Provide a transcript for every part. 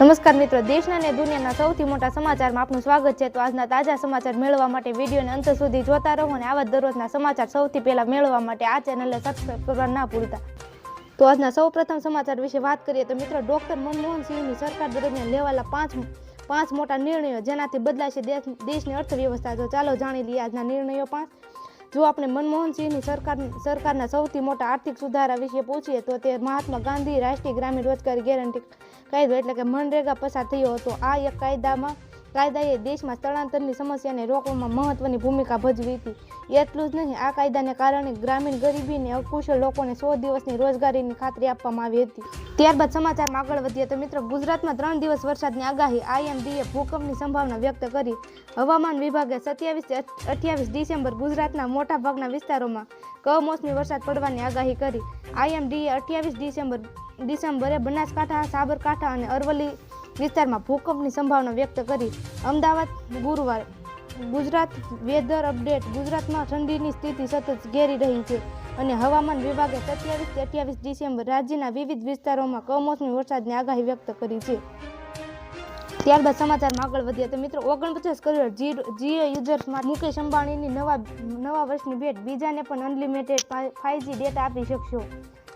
નમસ્કાર મિત્રો, દેશના અને દુનિયાના સૌથી મોટા સમાચારમાં આપનું સ્વાગત છે. તો આજના તાજા સમાચાર મેળવવા માટે વિડીયોને અંત સુધી જોતા રહો અને આવા દરરોજના સમાચાર સૌથી પહેલા મેળવવા માટે આ ચેનલને સબસ્ક્રાઇબ કરવા ના ભૂલતા. તો આજના સૌ પ્રથમ સમાચાર વિશે વાત કરીએ તો મિત્રો, ડોક્ટર મનમોહન સિંહની સરકાર દરમિયાન લેવાયેલા પાંચ પાંચ મોટા નિર્ણયો જેનાથી બદલાશે દેશ, દેશની અર્થવ્યવસ્થા. તો ચાલો જાણી લઈએ આજના નિર્ણયો પાંચ જો આપણે મનમોહન સિંહની સરકાર, સરકારના સૌથી મોટા આર્થિક સુધારા વિશે પૂછીએ તો તે મહાત્મા ગાંધી રાષ્ટ્રીય ગ્રામીણ રોજગારી ગેરંટી કાયદો એટલે કે મનરેગા પસાર થયો હતો. આ એક કાયદામાં કાયદાએ દેશમાં સ્થળાંતરની સમસ્યાને રોકવામાં મહત્વની ભૂમિકા ભજવી હતી. એટલું જ નહીં, આ કાયદાને કારણે ગ્રામીણ ગરીબીને અકુશળ લોકોને સો દિવસની રોજગારીની ખાતરી આપવામાં આવી હતી. ત્યારબાદ સમાચારમાં આગળ વધીએ તો મિત્રો, ગુજરાતમાં ત્રણ દિવસ વરસાદની આગાહી આઈએમડીએ ભૂકંપની સંભાવના વ્યક્ત કરી. હવામાન વિભાગે સત્યાવીસ અઠ્યાવીસ ડિસેમ્બર ગુજરાતના મોટા ભાગના વિસ્તારોમાં કમોસમી વરસાદ પડવાની આગાહી કરી. આઈએમડીએ અઠ્યાવીસ ડિસેમ્બર ડિસેમ્બરે બનાસકાંઠા, સાબરકાંઠા અને અરવલ્લી વિસ્તારમાં ભૂકંપની સંભાવના વ્યક્ત કરી. અમદાવાદ, ગુરુવારે, ગુજરાત, વેધર અપડેટ, ગુજરાતમાં ઠંડીની સ્થિતિ સતત ઘેરી રહી છે અને હવામાન વિભાગે સત્યાવીસથી અઠ્યાવીસ ડિસેમ્બર રાજ્યના વિવિધ વિસ્તારોમાં કમોસમી વરસાદની આગાહી વ્યક્ત કરી છે. ત્યારબાદ સમાચારમાં આગળ વધીએ તો મિત્રો ઓગણપચાસ કરોડ જીઓ યુઝર્સમાં મુકેશ અંબાણીની નવા નવા વર્ષની ભેટ, બીજાને પણ અનલિમિટેડ ફાઇવજી ડેટા આપી શકશો.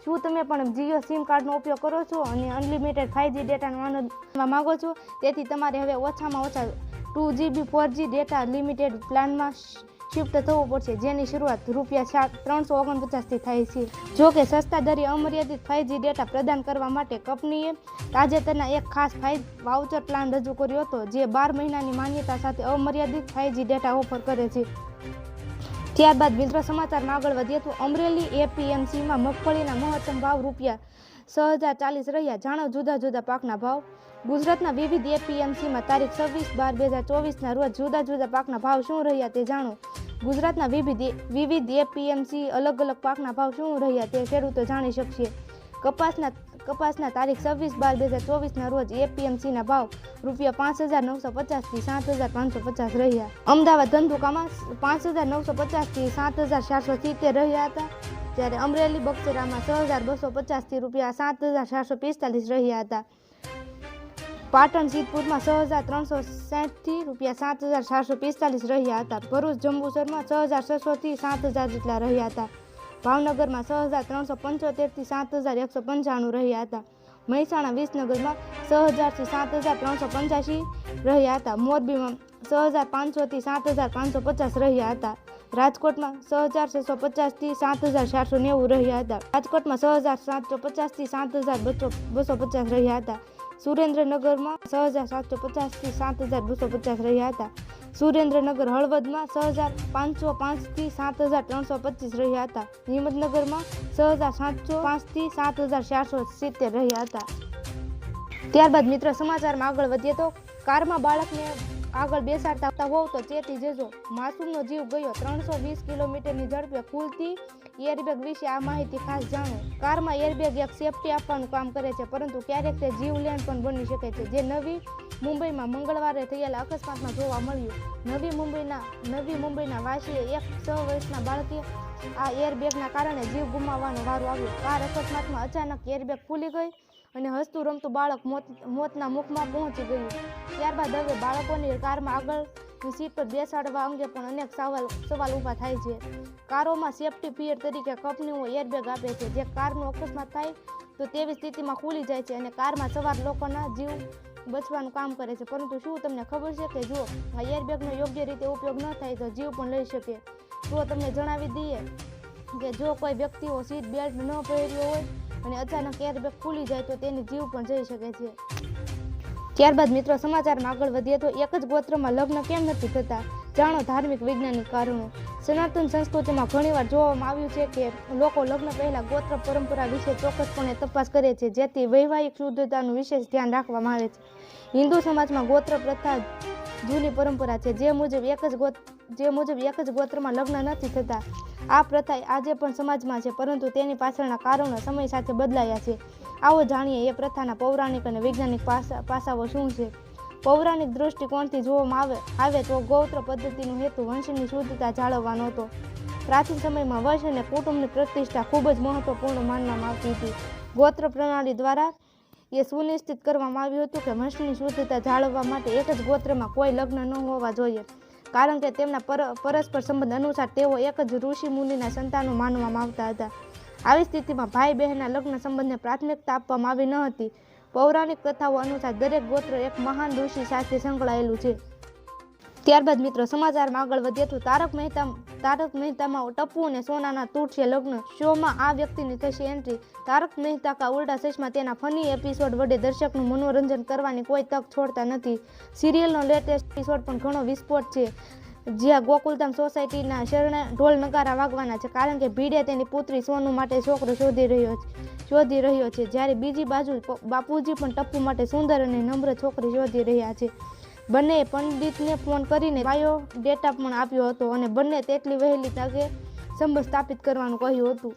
શું તમે પણ જીઓ સિમ કાર્ડનો ઉપયોગ કરો છો અને અનલિમિટેડ ફાઇવજી ડેટાનો આનંદ માંગો છો, તેથી તમારે હવે ઓછામાં ઓછા two GB four G data limited પ્લાનમાં શિફ્ટ થવું પડશે. જેની શરૂઆત રૂપિયા સાત, ત્રણસો ઓગણપચાસથી થાય છે. જો કે સસ્તા દરે અમર્યાદિત ફાઇવજી ડેટા પ્રદાન કરવા માટે કંપનીએ તાજેતરના એક ખાસ ફાઇવ વાઉચર પ્લાન રજૂ કર્યો હતો, જે બાર મહિનાની માન્યતા સાથે અમર્યાદિત ફાઇવજી ડેટા ઓફર કરે છે. ત્યારબાદ મિત્રો સમાચારમાં આગળ વધીએ તો અમરેલી એપીએમસીમાં મગફળીના મહત્તમ ભાવ રૂપિયા છ હજાર ચાલીસ રહ્યા. જાણો જુદા જુદા પાકના ભાવ. ગુજરાતના વિવિધ એપીએમસીમાં તારીખ છવ્વીસ બાર બે હજાર ચોવીસના રોજ જુદા જુદા પાકના ભાવ શું રહ્યા તે જાણો. ગુજરાતના વિવિધ વિવિધ એપીએમસી અલગ અલગ પાકના ભાવ શું રહ્યા તે ખેડૂતો જાણી શકશે. કપાસના કપાસના તારીખ છવ્વીસ બાર બે હજાર ચોવીસના રોજ એપીએમસીના ભાવ રૂપિયા પાંચ હજાર નવસો પચાસથી સાત હજાર પાંચસો પચાસ રહ્યા. અમદાવાદ ધંધુકામાં પાંચ હજાર નવસો પચાસથી સાત હજાર સાતસો સિત્તેર રહ્યા હતા, જ્યારે અમરેલી, બક્સરામાં છ હજાર બસો પચાસથી રૂપિયા સાત હજાર સાતસો પિસ્તાલીસ રહ્યા હતા. પાટણ, સિદ્ધપુરમાં છ હજાર ત્રણસો સાઠથી રૂપિયા સાત હજાર ચારસો પિસ્તાલીસ રહ્યા હતા. ભરૂચ, જંબુસરમાં છ હજાર છસોથી સાત હજાર જેટલા રહ્યા હતા. ભાવનગરમાં છ હજાર ત્રણસો પંચોતેરથી સાત હજાર એકસો પંચાણું રહ્યા હતા. મહેસાણા વિસનગરમાં છ હજારથી સાત હજાર ત્રણસો પંચ્યાસી રહ્યા હતા. મોરબીમાં છ હજાર પાંચસોથી સાત હજાર પાંચસો પચાસ રહ્યા હતા. રાજકોટમાં છ હજાર છસો પચાસથી સાત હજાર ચારસો નેવું રહ્યા હતા. રાજકોટમાં છ હજાર સાતસો પચાસથી સાત હજાર બસો બસો પચાસ રહ્યા હતા. સુરેન્દ્રનગરમાં છ હજાર સાતસો પચાસથી સાત હજાર બસો પચાસ રહ્યા હતા. સુરેન્દ્રનગર હળવદમાં છ હજાર પાંચસો પાંચથી સાત હજાર ત્રણસો પચીસ રહ્યા હતા. હિંમતનગરમાં છ હજાર સાતસો પાંચથી સાત હજાર ચારસો સિત્તેર રહ્યા હતા. ત્યારબાદ મિત્રો સમાચારમાં આગળ વધીએ તો કારમાં બાળકને આગળ બેસાડતા હોવ તો ચેતી જજો. માસૂમનો જીવ ગયો. ત્રણસો વીસ કિલોમીટરની ઝડપે ખુલતી એરબેગ વિશે આ માહિતી ખાસ જાણો. કારમાં એરબેગ એક સેફટી આપવાનું કામ કરે છે, પરંતુ ક્યારેક તે જીવલેણ પણ બની શકે છે. જે નવી મુંબઈમાં મંગળવારે થયેલા અકસ્માતમાં જોવા મળ્યું. નવી મુંબઈના નવી મુંબઈના વાસીએ એક છ વર્ષના બાળકે આ એરબેગના કારણે જીવ ગુમાવવાનો વારો આવ્યો. કાર અકસ્માતમાં અચાનક એરબેગ ફૂલી ગઈ. અને હસતું રમતું બાળક મોત, મોતના મુખમાં પહોંચી ગયું. ત્યારબાદ હવે બાળકોની કારમાં આગળ સીટ પર બેસાડવા અંગે પણ અનેક સવાલ સવાલ ઊભા થાય છે. કારોમાં સેફટી પિયર તરીકે કંપનીઓ એરબેગ આપે છે. જે કારનો અકસ્માત થાય તો તેવી સ્થિતિમાં ખુલી જાય છે અને કારમાં સવાર લોકોના જીવ બચવાનું કામ કરે છે. પરંતુ શું તમને ખબર છે કે જો આ એરબેગનો યોગ્ય રીતે ઉપયોગ ન થાય તો જીવ પણ લઈ શકે? તો તમને જણાવી દઈએ કે જો કોઈ વ્યક્તિઓ સીટ બેલ્ટ ન પહેર્યો હોય અને અચાનક એરબેગ ખુલી જાય તો તેની જીવ પણ જઈ શકે છે. ત્યારબાદ મિત્રો, સમાચારમાં આગળ વધીએ તો એક જ ગોત્રમાં લગ્ન કેમ નથી થતા? જાણો ધાર્મિક વૈજ્ઞાનિક કારણો. સનાતન સંસ્કૃતિમાં ઘણીવાર જોવામાં આવ્યું છે કે લોકો લગ્ન પહેલાં ગોત્ર પરંપરા વિશે ચોક્કસપણે તપાસ કરે છે, જેથી વૈવાહિક શુદ્ધતાનું વિશેષ ધ્યાન રાખવામાં આવે છે. હિન્દુ સમાજમાં ગોત્ર પ્રથા જૂની પરંપરા છે. જે મુજબ એક જ ગોત, જે મુજબ એક જ ગોત્રમાં લગ્ન નથી થતા. આ પ્રથા આજે પણ સમાજમાં છે, પરંતુ તેની પાછળના કારણો સમય સાથે બદલાયા છે. આવો જાણીએ એ પ્રથાના પૌરાણિક અને વૈજ્ઞાનિક પાસા, પાસાઓ શું છે? પૌરાણિક દૃષ્ટિકોણથી જોવામાં આવે આવે તો ગૌત્ર પદ્ધતિનો હેતુ વંશની શુદ્ધતા જાળવવાનો હતો. પ્રાચીન સમયમાં વંશ અને કુટુંબની પ્રતિષ્ઠા ખૂબ જ મહત્વપૂર્ણ માનવામાં આવતી હતી. ગોત્ર પ્રણાલી દ્વારા એ સુનિશ્ચિત કરવામાં આવ્યું હતું કે વંશની શુદ્ધતા જાળવવા માટે એક જ ગોત્રમાં કોઈ લગ્ન ન હોવા જોઈએ. કારણ કે તેમના પર, પરસ્પર સંબંધ અનુસાર તેઓ એક જ ઋષિ મુનિના સંતાનો માનવામાં આવતા હતા. આવી સ્થિતિમાં ભાઈ બહેનના લગ્ન સંબંધને પ્રાથમિકતા આપવામાં આવી ન હતી. પૌરાણિક કથાઓ અનુસાર દરેક ગોત્ર એક મહાન ઋષિ સાથે સંકળાયેલું છે. ત્યારબાદ મિત્રો, સમાચારમાં આગળ વધીએ તો તારક મહેતા, તારક મહેતામાં ટપ્પુ અને સોનાના તૂટશે લગ્ન. શોમાં આ વ્યક્તિની થશે એન્ટ્રી. તારક મહેતા કા ઉલ્ટા ચશ્મા તેના ફની એપિસોડ વડે દર્શકનું મનોરંજન કરવાની કોઈ તક છોડતા નથી. સિરિયલનો લેટેસ્ટ એપિસોડ પણ ઘણો વિસ્ફોટ છે. જ્યાં ગોકુલધામ સોસાયટીના શરણે ઢોલ નગારા વાગવાના છે કારણ કે ભીડે તેની પુત્રી સોનુ માટે છોકરો શોધી રહ્યો છે, શોધી રહ્યો છે. જ્યારે બીજી બાજુ બાપુજી પણ ટપ્પુ માટે સુંદર અને નમ્ર છોકરી શોધી રહ્યા છે. બંનેએ પંડિતને ફોન કરીને બાયો ડેટા પણ આપ્યો હતો અને બંને તેટલી વહેલી તકે સંબંધ સ્થાપિત કરવાનું કહ્યું હતું.